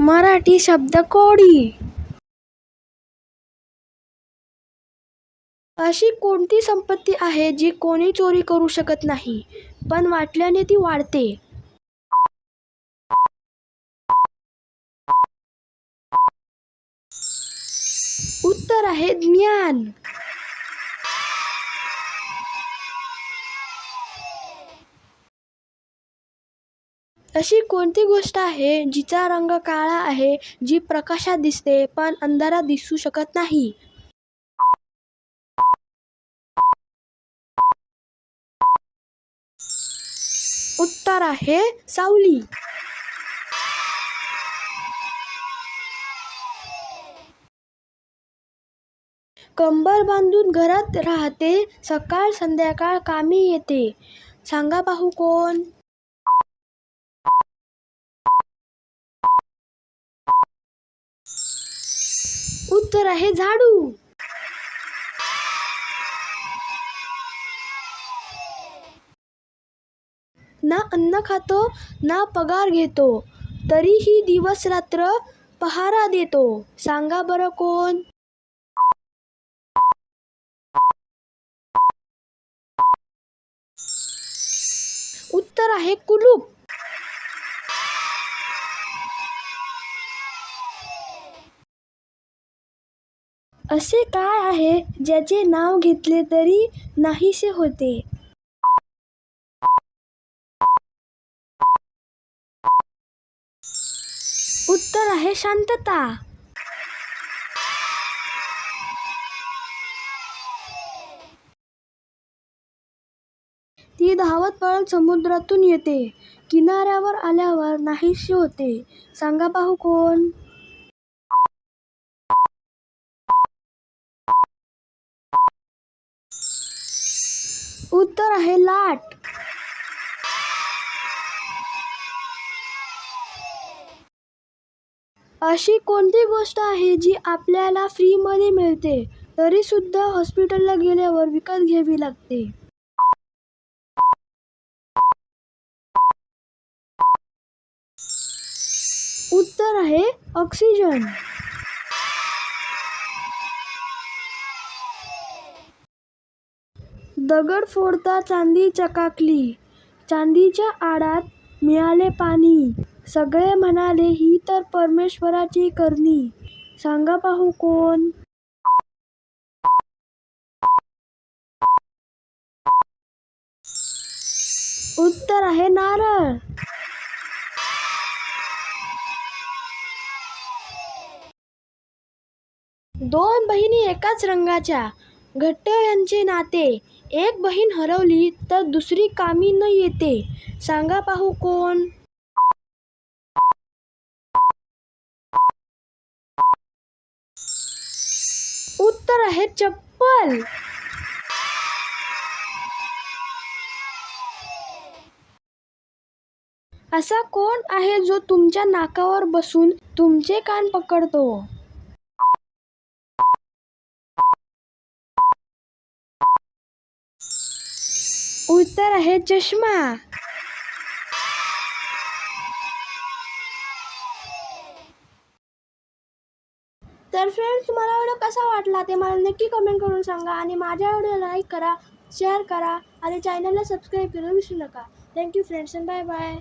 मराठी शब्दकोडी अशी कोणती संपत्ती आहे जी कोणी चोरी करू शकत नाही पण वाटल्याने ती वाढते? उत्तर आहे ज्ञान. अशी कोणती गोष्ट आहे जिचा रंग काळा आहे जी प्रकाशात दिसते पण अंधारात दिसू शकत नाही? उत्तर आहे सावली. कंबर बांधून घरात राहते सकाळ संध्याकाळ कामी येते. सांगा पाहू कोण? उत्तर आहे झाडू. ना अन्न खातो ना पगार घेतो तरीही दिवस रात्र पहारा देतो. सांगा बरं कोण? उत्तर आहे कुलूप. असे काय आहे ज्याचे नाव घेतले तरी नाहीसे होते? उत्तर आहे शांतता. ती धावत पळत समुद्रातून येते. किनाऱ्यावर आल्यावर नाहीशी होते. सांगा पाहू कोण? उत्तर आहे लाट. अशी कोणती गोष्ट आहे जी आपल्याला फ्रीमध्ये मिळते? तरी सुद्धा हॉस्पिटलला गेल्यावर विकत घ्यावी लागते. उत्तर आहे ऑक्सिजन. दगड फोडता चांदी चकाकली. चांदीच्या आडात मिळाले पाणी. सगळे म्हणाले ही तर परमेश्वराची करणी. सांगा पाहू कोण? उत्तर आहे नारळ. दोन बहिणी एकाच रंगाच्या. घट्ट यांचे नाते. एक बहीण हरवली तर दुसरी कामी न येते. सांगा पाहू कोण? उत्तर आहे चप्पल. असा कोण आहे जो तुमच्या नाकावर बसून तुमचे कान पकडतो? उत्तर आहे चष्मा. तर फ्रेंड्स तुम्हाला व्हिडिओ कसा वाटला ते मला नक्की कमेंट करून सांगा आणि माझ्या व्हिडिओ लाईक करा शेअर करा आणि चॅनलला सबस्क्राईब करून विसरू नका. Thank you friends bye bye